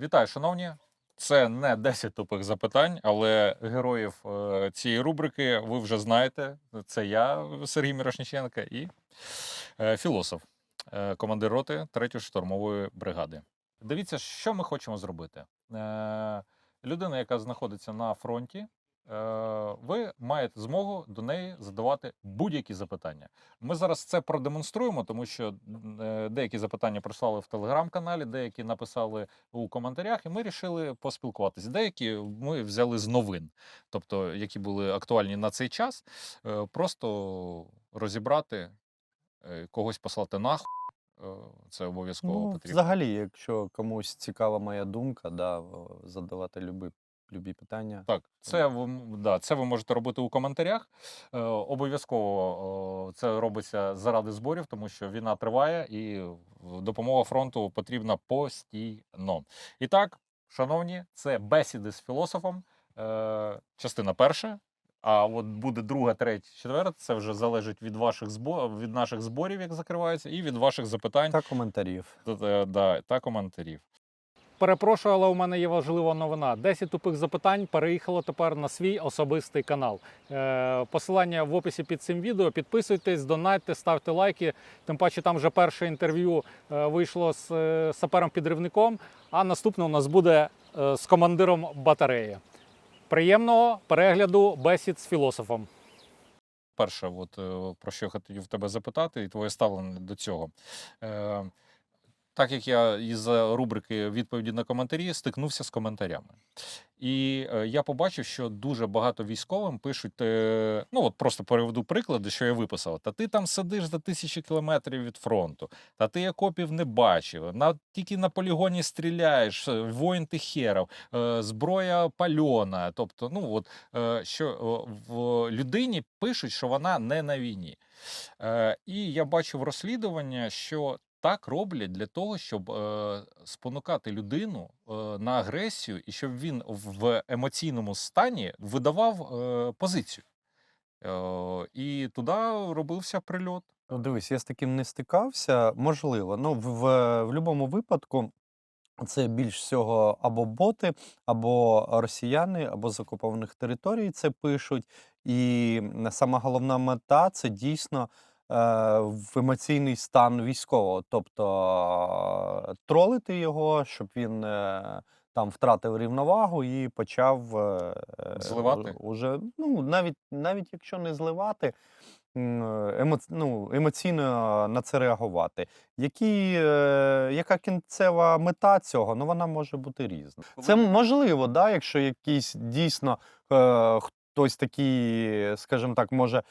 Вітаю, шановні. Це не 10 тупих запитань, але героїв е, цієї рубрики ви вже знаєте. Це я, Сергій Мірошніченко, і е, філософ, е, командир роти 3-ї штурмової бригади. Дивіться, що ми хочемо зробити. Людина, яка знаходиться на фронті, ви маєте змогу до неї задавати будь-які запитання. Ми зараз це продемонструємо, тому що е, деякі запитання прислали в телеграм-каналі, деякі написали у коментарях, і ми вирішили поспілкуватися. Деякі ми взяли з новин, тобто які були актуальні на цей час, е, просто розібрати, е, когось послати нахуй. е, Це обов'язково Ну, потрібно. взагалі, якщо комусь цікава моя думка, да, задавати любі, любі питання. Так, це ви, да, це ви можете робити у коментарях. Е, обов'язково е, це робиться заради зборів, тому що війна триває і е, допомога фронту потрібна постійно. І так, шановні, це бесіди з філософом. Е, частина перша. А от буде друга, третя, четверта. Це вже залежить від ваших збо... від наших зборів, як закривається, і від ваших запитань Та коментарів. та, та, да, та коментарів. Перепрошую, але у мене є важлива новина. 10 тупих запитань переїхало тепер на свій особистий канал. Е, посилання в описі під цим відео. Підписуйтесь, донатьте, ставте лайки. Тим паче, там вже перше інтерв'ю е, вийшло з е, сапером-підривником, а наступне у нас буде з командиром батареї. Приємного перегляду бесід з філософом. перше, от, про що я хотів тебе запитати, і твоє ставлення до цього. Так як я із рубрики відповіді на коментарі стикнувся з коментарями. І е, я побачив, що дуже багато військовим пишуть: е, ну от просто приведу приклади, що я виписав. Та ти там сидиш за тисячі кілометрів від фронту, та ти окопів не бачив, на, тільки на полігоні стріляєш, е, воїн ти херов, зброя пальона. Тобто, ну от що в людині пишуть, що вона не на війні. І я бачив розслідування, що так роблять для того, щоб е, спонукати людину е, на агресію, і щоб він в емоційному стані видавав е, позицію. Е, і туди робився прильот. Ну, дивись, я з таким не стикався. Можливо. Ну, в, в, в будь-якому випадку це більш всього або боти, або росіяни, або з окупованих територій це пишуть. І сама головна мета це дійсно в емоційний стан військового. Тобто е, тролити його, щоб він. Е, там втратив рівновагу і почав е, е, Зливати? уже, ну, навіть, навіть якщо не зливати, емо, ну, емоційно на це реагувати. Які, е, яка кінцева мета цього? Ну, вона може бути різна. Це можливо, да, якщо якийсь дійсно е, хтось такий, скажімо так, може.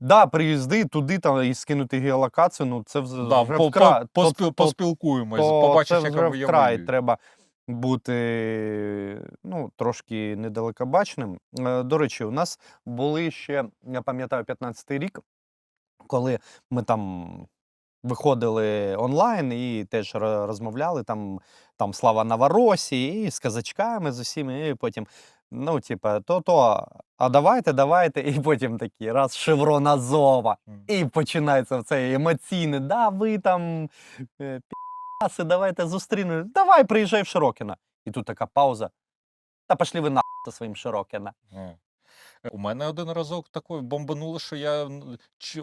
Да, приїзди туди там і скинути геолокацію, ну це вз- Да, вже по, вкра... по, то- то- поспілкуємось, то побачиш, яка вже вкрай треба бути ну, трошки недалекобачним. Е, До речі, у нас були ще, я пам'ятаю, 15-й рік, коли ми там виходили онлайн і теж розмовляли там, там Слава Новоросі, і з казачками з усіми, і потім. Ну, типа, то-то, а давайте, давайте, і потім такі раз шеврон Азова. І починається цей емоційний, да, ви там е, пі***си, давайте зустрінемо. Давай, приїжджай в Широкіно. І тут така пауза. Та пошли ви на зі своїм Широкіно. Е. У мене один разок такое бомбануло, що я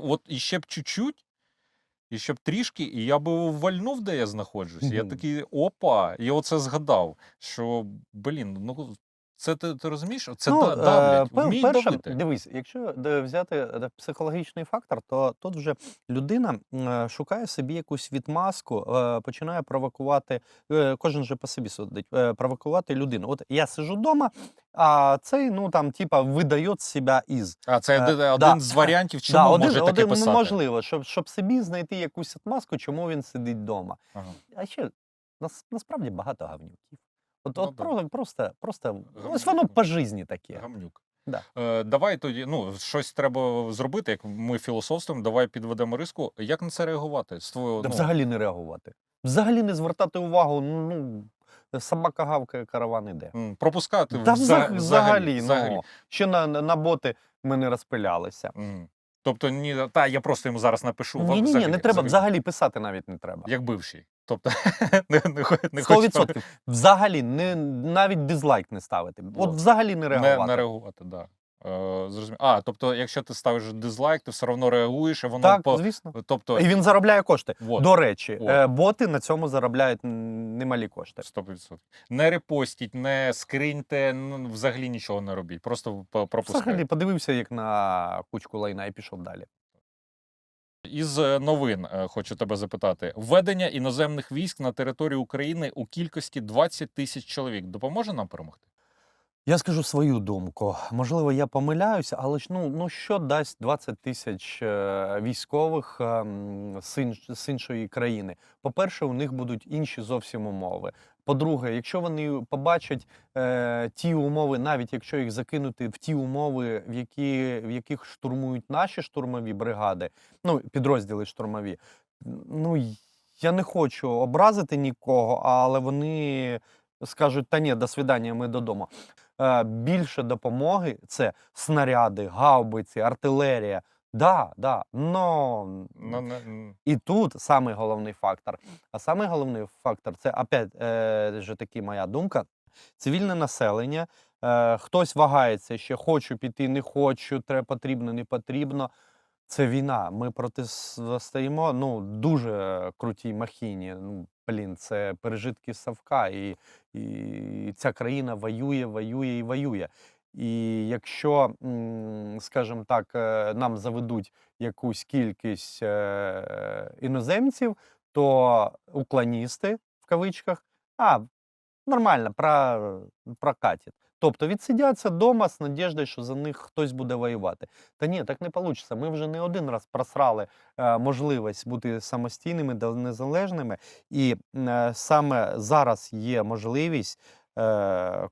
от іще б чуть-чуть, і ще б трішки, і я би вальнув, де я знаходжусь. Я такий опа, і оце згадав, що блін, ну це ти, ти розумієш? Це да- е, давлять, вміють перше, давити. дивись, якщо взяти е, психологічний фактор, то тут вже людина е, шукає собі якусь відмазку, починає провокувати, кожен же по собі судить, провокувати людину. От я сижу вдома, а цей, ну там, типа, видає себе із. А це е, один, да. з варіантів, чому да, один, може таке один, ну, писати. можливо, щоб, щоб собі знайти якусь отмазку, чому він сидить вдома. Ага. А ще нас, насправді багато гавнюків. От, Ну, от да. просто, просто ось воно ну, по житті таке. Гамнюк. Да. Е, давай тоді, ну, щось треба зробити, як ми філософствуємо, давай підведемо риску. Як на це реагувати? З твого, Та ну, взагалі не реагувати. Взагалі не звертати увагу. Ну, собака гавкає, караван іде. пропускати Та вза- взаг- взагалі, взагалі. ну, ще на, на боти ми не розпилялися. Мгм. Тобто, ні, та я просто йому зараз напишу. Ні, ні, ні, не треба. Взагалі писати навіть не треба. Як бивший. Тобто не, не, не 100%. Взагалі, не, навіть дизлайк не ставити. От взагалі не не, реагувати. не реагувати, да. Е, зрозумів. А, тобто, якщо ти ставиш дизлайк, ти все одно реагуєш, і воно так, по. звісно. Тобто, І він заробляє кошти. вот, До речі, Вот. е, боти на цьому заробляють немалі кошти. 100%. Не репостіть, не скриньте, ну, взагалі нічого не робіть. Просто пропускайте. Взагалі подивився як на кучку лайна і пішов далі. Із е, новин е, хочу тебе запитати: введення іноземних військ на територію України у кількості 20 тисяч чоловік допоможе нам перемогти? Я скажу свою думку. Можливо, я помиляюся, але ж ну, ну що дасть 20 тисяч е, військових е, м, з, інш- з іншої країни? По-перше, у них будуть інші зовсім умови. По-друге, якщо вони побачать е, ті умови, навіть якщо їх закинути в ті умови, в, які, в яких штурмують наші штурмові бригади, ну підрозділи штурмові, ну я не хочу образити нікого, але вони скажуть: та ні, до свидання, ми додому. Е, більше допомоги це снаряди, гаубиці, артилерія. Да, да, но Ну, не, і тут самий головний фактор. А самий головний фактор це опять е, же таки моя думка. Цивільне населення. Е, хтось вагається ще хочу піти, не хочу, треба потрібно, не потрібно. Це війна. Ми протистоїмо ну, дуже крутій махіні. Ну, блін, це пережитки Савка, і, і ця країна воює, воює і воює. І якщо, скажімо так, е, нам заведуть якусь кількість е, іноземців, то уклоністи в кавичках, а нормально, про, прокатять. Тобто відсидяться вдома з надіждою, що за них хтось буде воювати. Та ні, так не вийде. Ми вже не один раз просрали е, можливість бути самостійними та незалежними, і е, саме зараз є можливість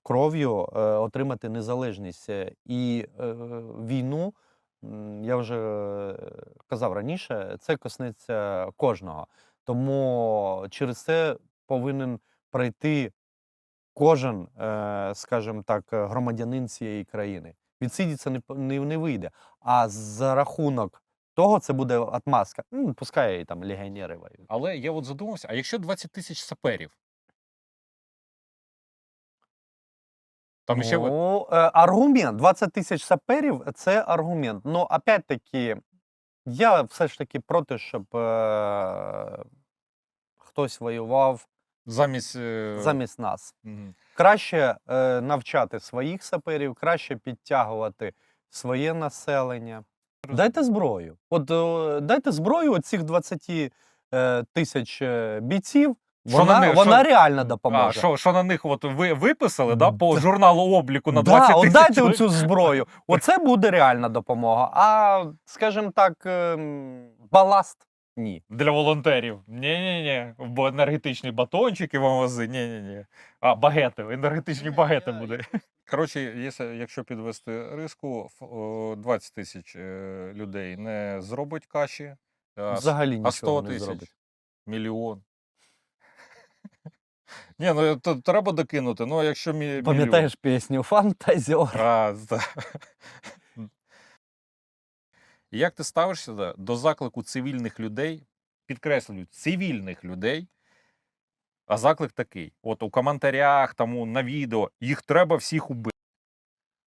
кров'ю е, отримати незалежність. Е, І е, війну, я вже е, казав раніше, це коснеться кожного. Тому через це повинен пройти кожен, е, скажімо так, е, громадянин цієї країни. Відсидіться не, вийде. А за рахунок того це буде отмазка. Ну, пускай там легіонери воюють. Але я от задумався: а якщо 20 тисяч саперів? Там ще ну, е, аргумент. 20 тисяч саперів це аргумент. Ну, опять-таки, я все ж таки проти, щоб е, хтось воював замість. е, замість нас. мгм. Краще е, навчати своїх саперів, краще підтягувати своє населення. Дайте зброю. От е, дайте зброю цих 20 е, тисяч е, бійців. Вона, на них- вона що- реально А, що, що на них от ви виписали, да, по журналу обліку на да, 20 от тисяч? дайте оцю зброю. Оце буде реальна допомога. А, скажімо так, ем, баласт ні. Для волонтерів. Ні-ні-ні. Бо енергетичні батончики вам вози. Ні-ні-ні. А, багети. Енергетичні багети буде. Коротше, якщо, якщо підвести риску, ф- о, 20 тисяч е, людей не зробить каші, Взагалі а 100 тисяч мільйон. Ні, ну то треба докинути. Ну, якщо мі-. Пам'ятаєш пісню Фантазіор? А. Як ти ставишся до- до заклику цивільних людей, підкреслюю, цивільних людей, а заклик такий: от у коментарях, тому на відео, їх треба всіх убити.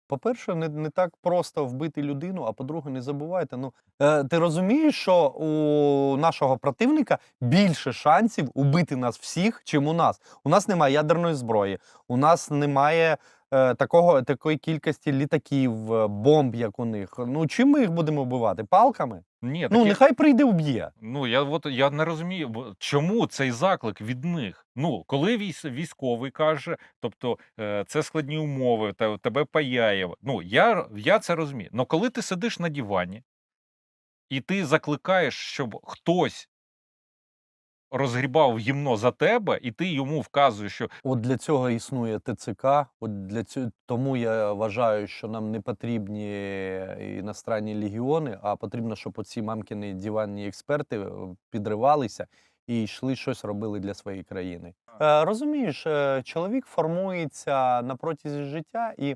По-перше, не, не так просто вбити людину, а по-друге, не забувайте. Ну, е, ти розумієш, що у нашого противника більше шансів убити нас всіх, чим у нас. У нас немає ядерної зброї, у нас немає такого, такої кількості літаків, е, бомб, як у них. Ну, чим ми їх будемо вбивати? Палками? Ні, Ну, таке- нехай прийде уб'є. Ну, я от я не розумію, бо чому цей заклик від них? Ну, коли військ, військовий каже, тобто е, це складні умови, та тебе паяє. Ну, я, я це розумію. Але коли ти сидиш на дивані і ти закликаєш, щоб хтось розгрібав гімно за тебе, і ти йому вказуєш, що От для цього існує ТЦК. От для цього тому я вважаю, що нам не потрібні іностранні легіони, а потрібно, щоб оці мамкіни диванні експерти е, підривалися і йшли щось робили для своєї країни. Е, розумієш, е, чоловік формується на протязі життя, і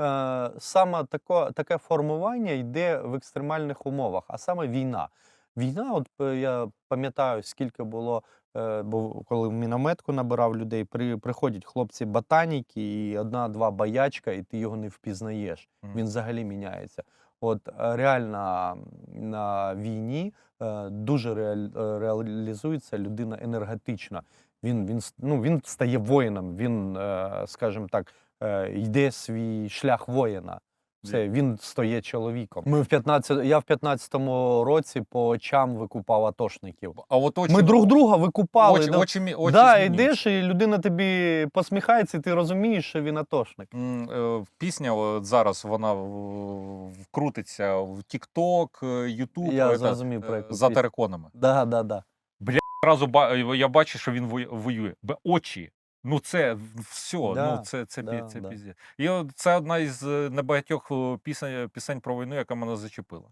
е, саме тако, таке формування йде в екстремальних умовах, а саме війна. Війна, от е, я пам'ятаю, скільки було Е, бо коли в мінометку набирав людей, при, приходять хлопці ботаніки і одна-два боячка, і ти його не впізнаєш. Він взагалі міняється. От е, реально на війні дуже реаль, реалізується людина енергетична. Він, він, ну, він стає воїном, він, скажімо так, йде свій шлях воїна. Все, він стає чоловіком. Ми в 15, я в 15-му році по очам викупав атошників. А от очі, Ми друг друга викупали. очі, да, очі, мі- очі да, йдеш, і людина тобі посміхається, і ти розумієш, що він атошник. М, е, Пісня от зараз вона в- вкрутиться в TikTok, YouTube, Я е, та, зрозумів, про е, яку за пісню. териконами. Да, да, да. Одразу ба- я бачу, що він воює. Бе- Очі. Ну, це все, Да, ну це, це, да, це да. І це одна із е, небагатьох е, пісень, пісень про війну, яка мене зачепила.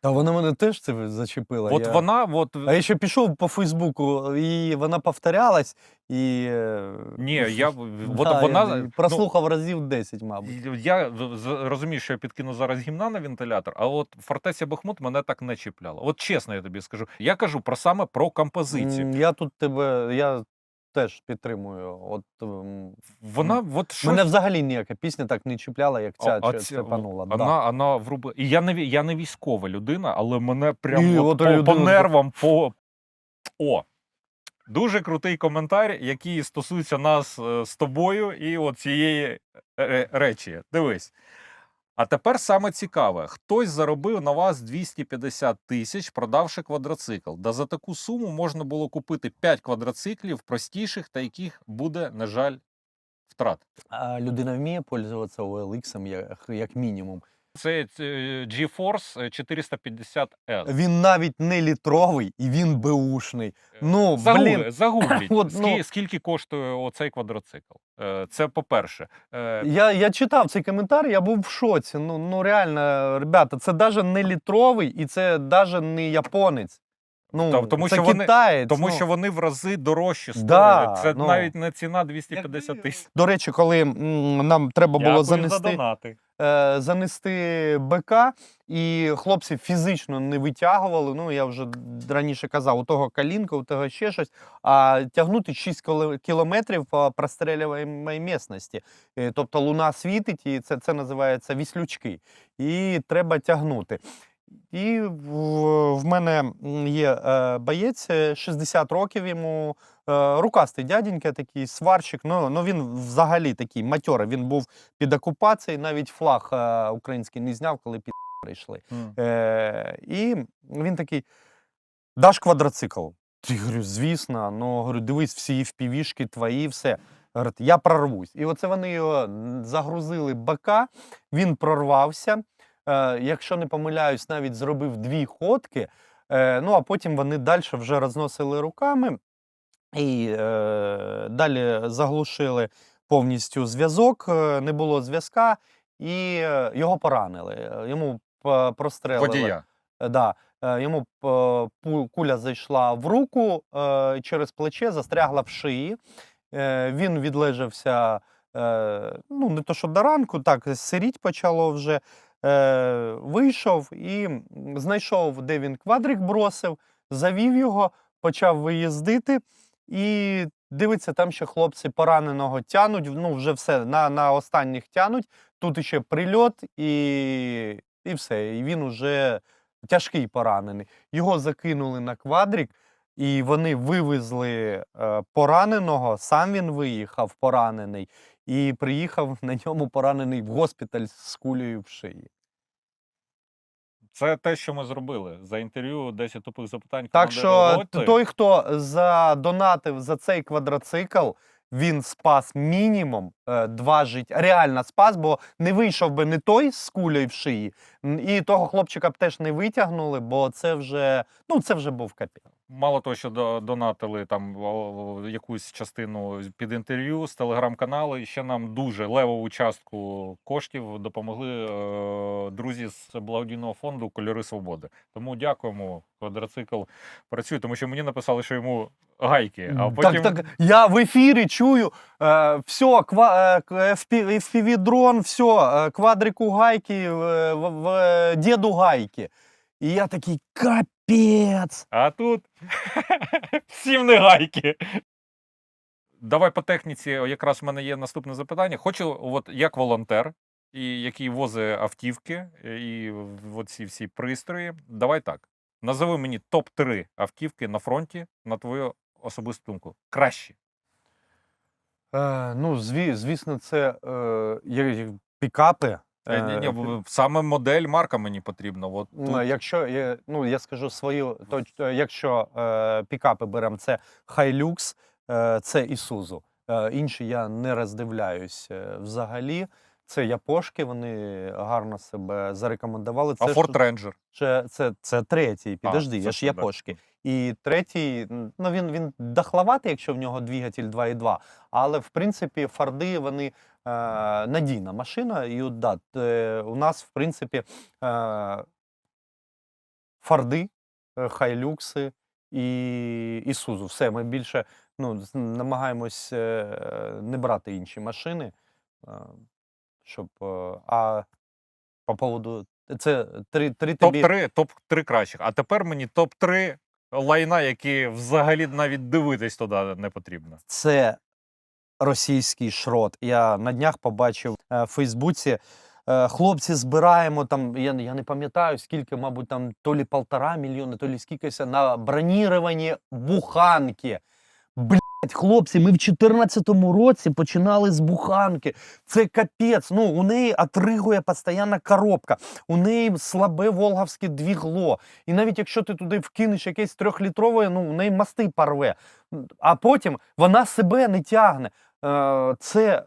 Та вона мене теж це зачепила. От я... вона, от А я ще пішов по Фейсбуку, і вона повторялась, і. е, ні, я от да, вона я ну, прослухав разів 10, мабуть. Я розумію, що я підкину зараз гімна на вентилятор, а от фортеця Бахмут мене так не чіпляла. От чесно, я тобі скажу. Я кажу про саме про композицію. Я тут тебе, я теж підтримую. От м, Вона от щось... мене взагалі ніяка пісня так не чіпляла, як ця а а, ці- цепанула. Вона, Да. вона вруби... І я не, я не військова людина, але мене прямо от от по, по нервам, по. О! Дуже крутий коментар, який стосується нас е, з тобою і от цієї е, речі. Дивись. А тепер саме цікаве: хтось заробив на вас 250 тисяч, продавши квадроцикл. Да за таку суму можна було купити 5 квадроциклів простіших, та яких буде, на жаль, втрат. А людина вміє пользуватися OLX, як, як мінімум. Це е, GeForce 450S. Він навіть не літровий і він беушний. Ну, Загугли, блін. загугліть, От, ну. скільки коштує оцей квадроцикл. Е, Це по-перше. Е, Я, я читав цей коментар, я був в шоці. Ну, ну реально, ребята, це навіть не літровий і це навіть не японець. Ну, Та- тому це що вони- китаєць. Тому ну. що вони в рази дорожчі стоять. Да, Це ну. навіть не ціна 250 тисяч. До речі, коли м, нам треба було занести, донати. Е, занести БК, і хлопці фізично не витягували. Ну, я вже раніше казав, у того калінка, у того ще щось. А тягнути 6 кілометрів по прострілюваній місності. Е, Тобто луна світить, і це, це називається віслючки. І треба тягнути. І в, мене є е, боєць, е, 60 років йому, рукастий дяденька такий, сварщик. Ну, ну він взагалі такий матьорий. Він був під окупацією, навіть флаг е, український не зняв, коли під прийшли. М. Е, і він такий: даш квадроцикл. Я говорю, звісно, ну говорю, дивись, всі впівішки твої, все. Говорить, я прорвусь. І оце вони його загрузили бака, він прорвався. Е, якщо не помиляюсь, навіть зробив дві ходки. Е, ну а потім вони далі вже розносили руками і е, далі заглушили повністю зв'язок, е, не було зв'язка, і е, його поранили. Е, Йому прострелили. Водія. Да, йому куля зайшла в руку е, через плече, застрягла в шиї. Е, Він відлежався е, ну, не то, що до ранку, так, сиріть почало вже. Е, Вийшов і знайшов, де він квадрик бросив, завів його, почав виїздити. І дивиться, там ще хлопці пораненого тянуть. Ну, вже все на, на останніх тянуть. Тут ще прильот, і, і все. І він уже тяжкий поранений. Його закинули на квадрик, і вони вивезли е, пораненого. Сам він виїхав поранений, і приїхав на ньому поранений в госпіталь з кулею в шиї. Це те, що ми зробили. За інтерв'ю 10 тупих запитань. Так що роти. той, хто задонатив за цей квадроцикл, він спас мінімум е, два життя. Реально спас, бо не вийшов би не той з кулею в шиї, і того хлопчика б теж не витягнули, бо це вже ну це вже був капець. Мало того, що донатили там якусь частину під інтерв'ю з телеграм-каналу, і ще нам дуже левову частку коштів допомогли е, друзі з благодійного фонду Кольори Свободи. Тому дякуємо. Квадроцикл працює, тому що мені написали, що йому гайки, а потім Так, так, я в ефірі чую, е, все, ква, е, FPV дрон, все, квадрику гайки, в, в, в діду гайки. І я такий, капець. Капець. А тут всім не гайки. Давай по техніці. Якраз в мене є наступне запитання. Хочу, от як волонтер, і який возить автівки, е, і оці всі пристрої. Давай так. Назови мені топ-3 автівки на фронті, на твою особисту думку. Кращі. Е, ну, зві, звісно, це е, є пікапи. Е, ні, ні, Е, саме модель, марка мені потрібна. От Ну, тут. якщо я, ну, я скажу свою, то е, якщо е, пікапи беремо, це Hilux, е, це Isuzu. Е, інші я не роздивляюсь е, взагалі. Це япошки, вони гарно себе зарекомендували. Це А ж- Ford Ranger. Це, це, це третій, підожди, це я ж япошки. І третій, м, ну він, він дахловатий, якщо в нього двигатель 2.2, але в принципі Форди вони е, надійна машина. І от, да, у нас, в принципі, е, Форди, е, Хайлюкси і Ісузу. Все, ми більше ну, намагаємось е, не брати інші машини. е, Щоб, е, а по поводу це три, три тобі... Топ-3, топ-3 кращих. А тепер мені топ-3 лайна, які взагалі навіть дивитись туди не потрібно. це російський шрот. Я на днях побачив е, в Фейсбуці. е, Хлопці збираємо там, я, я не пам'ятаю, скільки, мабуть, там то лі полтора мільйони, то лі скількися на броніровані буханки. Блять, хлопці, ми в 14-му році починали з буханки. Це капець. Ну, у неї отригує постійна коробка, у неї слабе волговське двігло. І навіть якщо ти туди вкинеш якесь трьохлітрове, ну, у неї мости порве. А потім вона себе не тягне. Е, Це.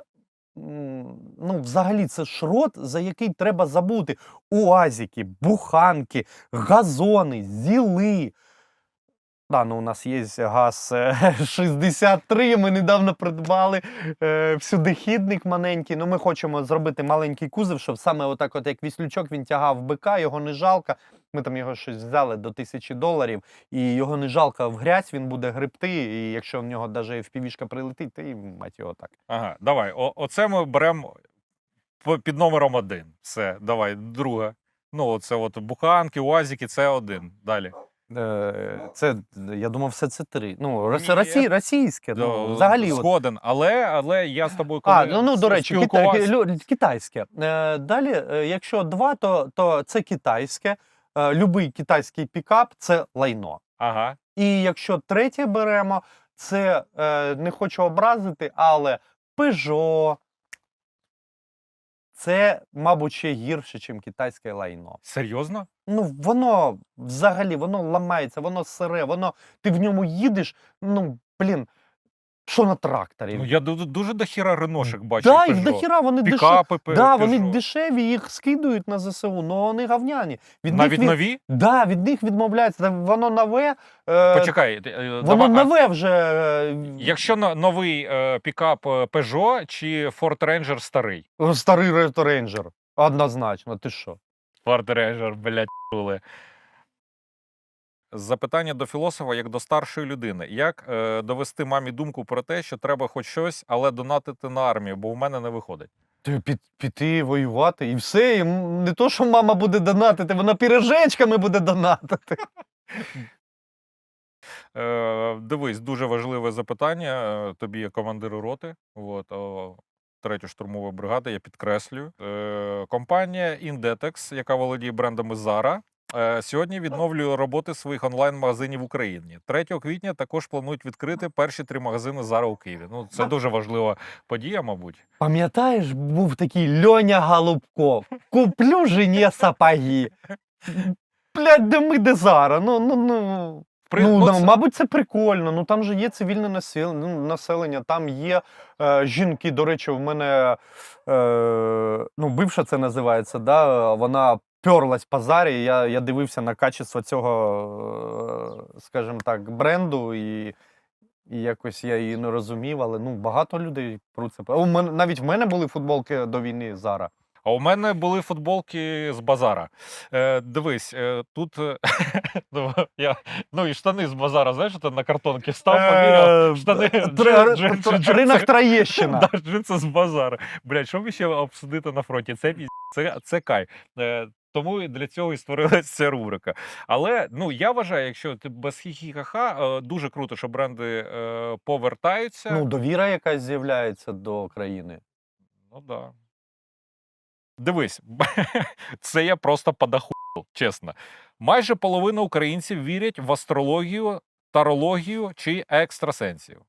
Ну, взагалі, це шрот, за який треба забути. Уазики, буханки, газони, зіли. Да, ну у нас є газ е, 63. Ми недавно придбали е, всюдихідник маленький. Ну, ми хочемо зробити маленький кузов, щоб саме отак, от як віслючок, він тягав бика, його не жалко. Ми там його щось взяли до тисячі доларів, і його не жалко в грязь, він буде гребти. І якщо в нього навіть впівішка прилетить, то і мать його так. Ага, давай. О, оце ми беремо під номером один. Все, давай, друге. Ну, оце от буханки, уазики, це один. Далі. Е, Це я думав, все це три. Ну, Ні. росі, російське. Ну, взагалі, Згоден, але, але я з тобою коли А, ну, ну до речі, кита, спілкувався- китайське. Е, далі, е, якщо два, то, то це китайське. Е, любий китайський пікап це лайно. Ага. І якщо третє беремо, це е, не хочу образити, але Peugeot. Це, мабуть, ще гірше, ніж китайське лайно. Серйозно? Ну, воно взагалі воно ламається, воно сире, воно ти в ньому їдеш. Ну, блін, що на тракторі? Ну, я ду- дуже дохіра реношек бачу. да, їх Peugeot. дохіра, вони дешеві. Пікапи, пе- Да, вони Peugeot. дешеві, їх скидують на ЗСУ, але вони говняні. Від Навіть них від... нові? да, від них відмовляються. Та Воно нове. Е... Почекай, е, Воно давай, а нове вже. е, Якщо на- новий е, пікап е, Peugeot чи Ford Ranger старий? Старий Ranger. Однозначно, ти що? Ford Ranger, блядь, були. Запитання до філософа як до старшої людини. Як е, довести мамі думку про те, що треба хоч щось, але донатити на армію, бо в мене не виходить. Ти під, піти воювати і все. І не то, що мама буде донатити, вона пірожечками буде донатити. Е, дивись, дуже важливе запитання. е, Тобі як командиру роти. От, о, третю штурмову бригаду, я підкреслюю. Е, компанія Indetex, яка володіє брендами Zara, сьогодні відновлює роботи своїх онлайн-магазинів в Україні. 3 квітня також планують відкрити перші три магазини Zara у Києві. Ну, це дуже важлива подія, мабуть. Пам'ятаєш, був такий Льоня Голубков. Куплю жені сапоги. Блядь, де ми, де зараз? Ну, ну, ну. При- ну, ну, це- мабуть, це прикольно. Ну там же є цивільне ну, населення, там є е, жінки. До речі, в мене е, ну, бивша це називається, да, вона перлась по зарі. Я, я дивився на качество цього, е, скажімо так, бренду, і, і якось я її не розумів, але ну, багато людей про це. У мене, навіть в мене були футболки до війни Зара. А у мене були футболки з базара. Е, дивись, е, тут е, ну, я, ну і штани з базара, знаєш, ти на картонки став, поміряв. Штани, Тре- джин- джин- джин- Ринок Троєщина. Джинси з базара. Блядь, що ви ще обсудити на фронті? Це це, це кай. Тому і для цього і створилася ця рубрика. Але ну я вважаю, якщо ти без хі-хі-ха-ха, е, дуже круто, що бренди е, повертаються. Ну, довіра якась з'являється до країни. Ну да. Дивись, це я просто подаху, чесно. Майже половина українців вірять в астрологію, тарологію чи екстрасенсів.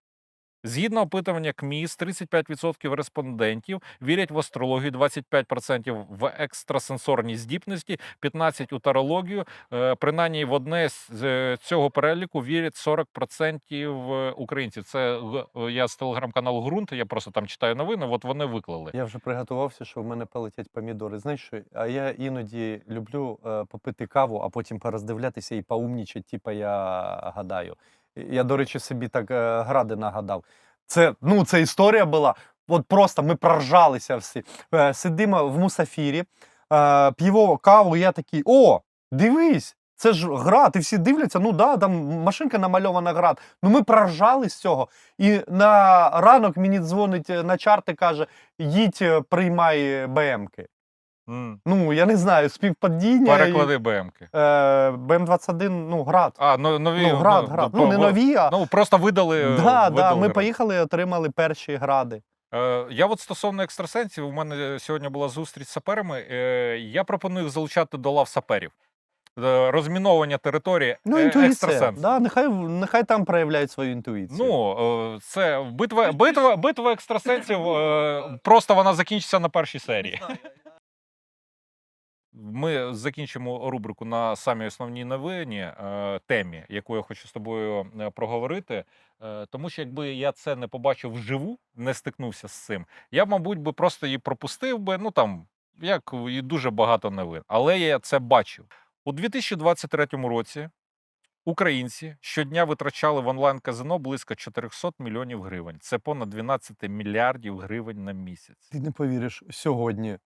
Згідно опитування КМІС, 35% респондентів вірять в астрологію, 25% в екстрасенсорні здібності, 15% у тарологію. Е, Принаймні в одне з е, цього переліку вірять 40% українців. Це е, я з телеграм-каналу Ґрунт, я просто там читаю новини. От вони виклали. Я вже приготувався, що в мене полетять помідори. Знаєш що? А я іноді люблю е, попити каву, а потім пороздивлятися і поумнічати, типа я гадаю. Я, до речі, собі так е, гради нагадав. Це, ну, це історія була. От просто ми проржалися всі. Е, сидимо в мусафірі, е, п'ємо каву, я такий: о, дивись! Це ж град, і всі дивляться, ну да, там машинка намальована град. Ну ми проржали з цього. І на ранок мені дзвонить начарт і каже: їдь, приймай БМки. М. Ну, я не знаю, співпадіння. Переклади БМки. Е, БМ-21, ну, град. А, ну, нові. ну, град, град. Ну, не нові, а. Ну, просто видали. да, да, видали ми град. поїхали і отримали перші гради. Е, Я от стосовно екстрасенсів, у мене сьогодні була зустріч з саперами. е, Я пропоную їх залучати до лав саперів. Е, Розміновування території Ну, е, інтуїція. Да, нехай, нехай там проявляють свою інтуїцію. Ну, е, це битва, битва, битва екстрасенсів. е, Просто вона закінчиться на першій серії. Ми закінчимо рубрику на самій основній новині е, темі, яку я хочу з тобою е, проговорити. Е, тому що якби я це не побачив вживу, не стикнувся з цим, я мабуть, би просто її пропустив би. Ну там як і дуже багато новин. Але я це бачив у 2023 році. Українці щодня витрачали в онлайн-казино близько 400 мільйонів гривень. Це понад 12 мільярдів гривень на місяць. Ти не повіриш, сьогодні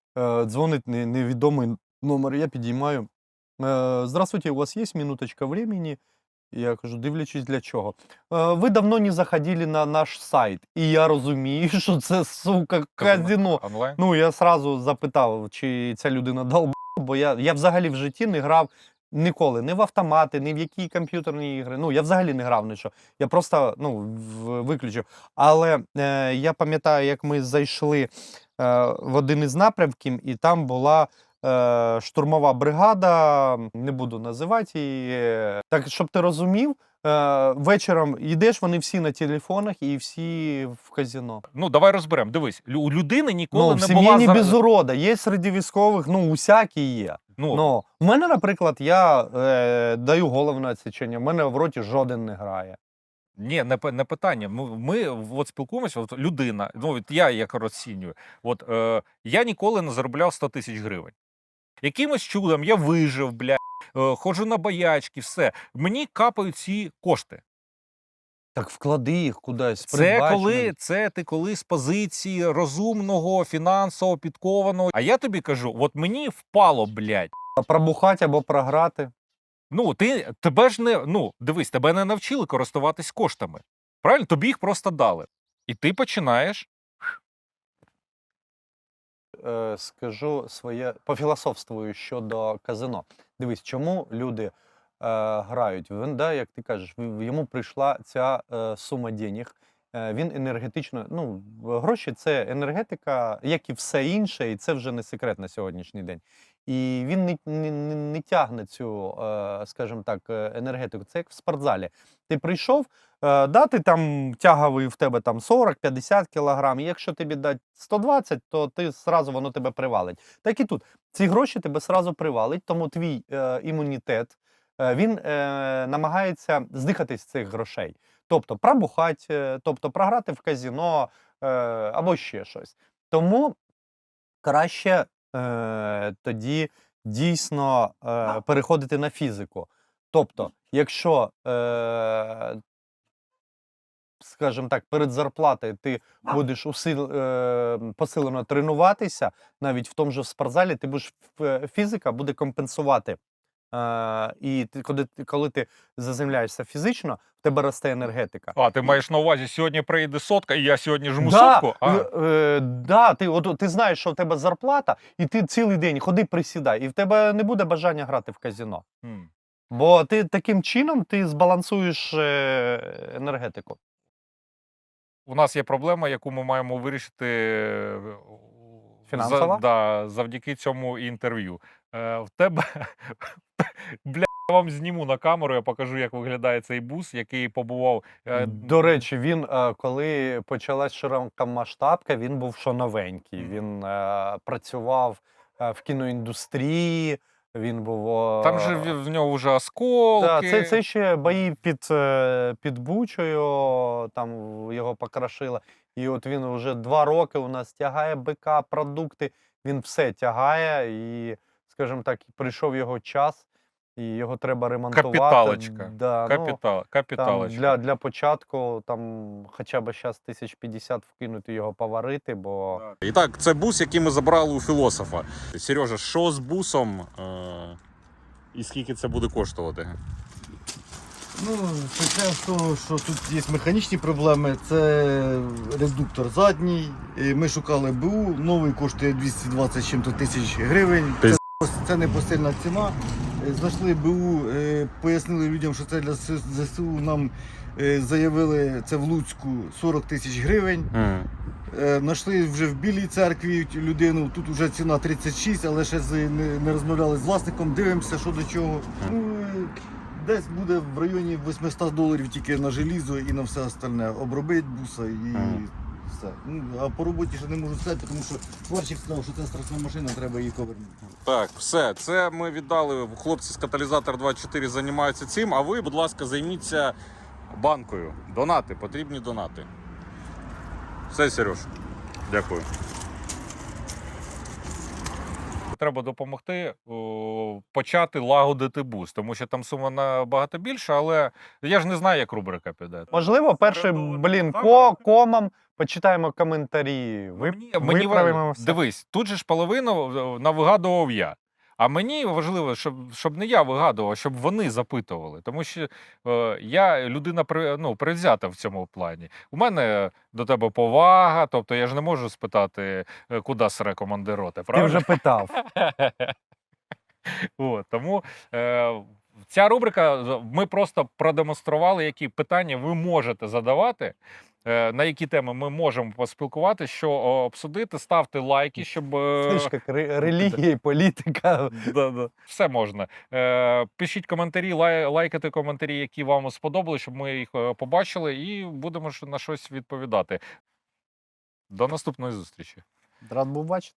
дзвонить невідомий номер, я підіймаю. Е, Здравствуйте, у вас є минуточка времени? Я кажу, дивлячись для чого. «Е, Ви давно не заходили на наш сайт. І я розумію, що це сука казино. онлайн. Ну, я сразу запитав, чи ця людина долба, бо я, я взагалі в житті не грав ніколи, ні в автомати, ні в які комп'ютерні ігри. Ну, я взагалі не грав нічого. Я просто ну, виключив. Але е, я пам'ятаю, як ми зайшли е, в один із напрямків, і там була. Е, Штурмова бригада, не буду називати її. Так, щоб ти розумів, е, вечором йдеш, вони всі на телефонах і всі в казино. Ну давай розберемо. Дивись, у людини ніколи Ну, в не сім'ї була не без урода. Є серед військових, ну, усякі є. Ну, Ну, в мене, наприклад, я е, даю головне відсічення, в мене в роті жоден не грає. Ні, не, не питання. Ми, ми от спілкуємося, от людина, ну от я як розцінюю, от е, я ніколи не заробляв 100 тисяч гривень. Якимось чудом я вижив, бля, е, ходжу на боячки, все. Мені капають ці кошти. Так вклади їх кудись. Це коли це ти коли з позиції розумного, фінансово підкованого. А я тобі кажу: от мені впало, блядь. пробухати або програти. Ну, ти тебе ж не ну дивись, тебе не навчили користуватись коштами. Правильно, тобі їх просто дали. І ти починаєш. Е, скажу своє пофілософствую щодо казино. Дивись, чому люди е, грають? Він, да, як ти кажеш, йому прийшла ця е, сума денег. Е, він енергетично, ну, гроші це енергетика, як і все інше, і це вже не секрет на сьогоднішній день. І він не, не, не, не тягне цю, е, скажімо так, е, енергетику. Це як в спортзалі. Ти прийшов, е, да, ти там тяговий в тебе там 40-50 кілограм. І якщо тобі дать 120, то ти зразу воно тебе привалить. Так і тут ці гроші тебе зразу привалить, тому твій е, імунітет він е, намагається здихати з цих грошей. Тобто пробухати, тобто програти в казіно е, або ще щось. Тому краще е, тоді дійсно е, переходити на фізику. Тобто, якщо, е, скажімо так, перед зарплатою ти будеш усил, е, посилено тренуватися, навіть в тому ж спортзалі, ти будеш фізика буде компенсувати і ти, коли, ти- коли ти заземляєшся фізично, в тебе росте енергетика. А, ти маєш на увазі, сьогодні прийде сотка, і я сьогодні жму Да, сотку? А, е, е, да, ти, от, ти знаєш, що в тебе зарплата, і ти цілий день ходи присідай, і в тебе не буде бажання грати в казіно. м. Бо ти таким чином ти збалансуєш е, енергетику. У нас є проблема, яку ми маємо вирішити е, Фінансова? За, да, завдяки цьому інтерв'ю. Е, в тебе бля, я вам зніму на камеру, я покажу, як виглядає цей бус, який побував. е, До речі, він е, коли почалась широка масштабка, він був що новенький. Він працював в кіноіндустрії. Він був Там же в, нього вже осколки. Да, це, це ще бої під, під Бучою, там його покрашило. І от він вже два роки у нас тягає БК, продукти, він все тягає, і, скажімо так, прийшов його час, і його треба ремонтувати. Капіталочка. Да, ну, Капітал, там для, для початку там хоча б зараз 1050 вкинути його поварити, бо І так, це бус, який ми забрали у філософа. Сережа, що з бусом е- і скільки це буде коштувати? Ну, почнемо з того, що тут є механічні проблеми. Це редуктор задній. Ми шукали БУ, новий коштує 220 чим-то тисяч гривень. Це, не посильна ціна. Е, Знайшли БУ, е, пояснили людям, що це для ЗСУ. Нам е, заявили це в Луцьку 40 тисяч гривень. Знайшли вже в Білій церкві людину, тут вже ціна 36, але ще не, розмовляли з власником, дивимося, що до чого. Ну, десь буде в районі 800 доларів тільки на желізо і на все остальне. Обробить буса і Мгм. Все. Ну, а по роботі ще не можу сказати, тому що сварщик сказав, що це страшна машина, треба її повернути. Так, все, це ми віддали. Хлопці з каталізатор 24 займаються цим. А ви, будь ласка, займіться банкою. Донати, потрібні донати. Все, Сереж. Дякую. Треба допомогти о, почати лагодити бус, тому що там сума набагато більша, але я ж не знаю, як рубрика піде. можливо, першим блін ко, комом почитаємо коментарі. Ви, Мені, мені виправимо все. дивись, тут же ж половину е, навигадував я. А мені важливо, щоб, щоб не я вигадував, а щоб вони запитували. Тому що е, я людина при, ну, привзята в цьому плані. У мене до тебе повага, тобто я ж не можу спитати, е, куди сре командир роти, Ти правильно? вже питав. От, тому е, ця рубрика ми просто продемонстрували, які питання ви можете задавати. е, На які теми ми можемо поспілкуватися, що обсудити, ставте лайки, щоб е, Знаєш, як релігія і політика. Да-да. Все можна. Е, пишіть коментарі, лай, лайкайте коментарі, які вам сподобали, щоб ми їх побачили, і будемо на щось відповідати. До наступної зустрічі. Рад був бачити.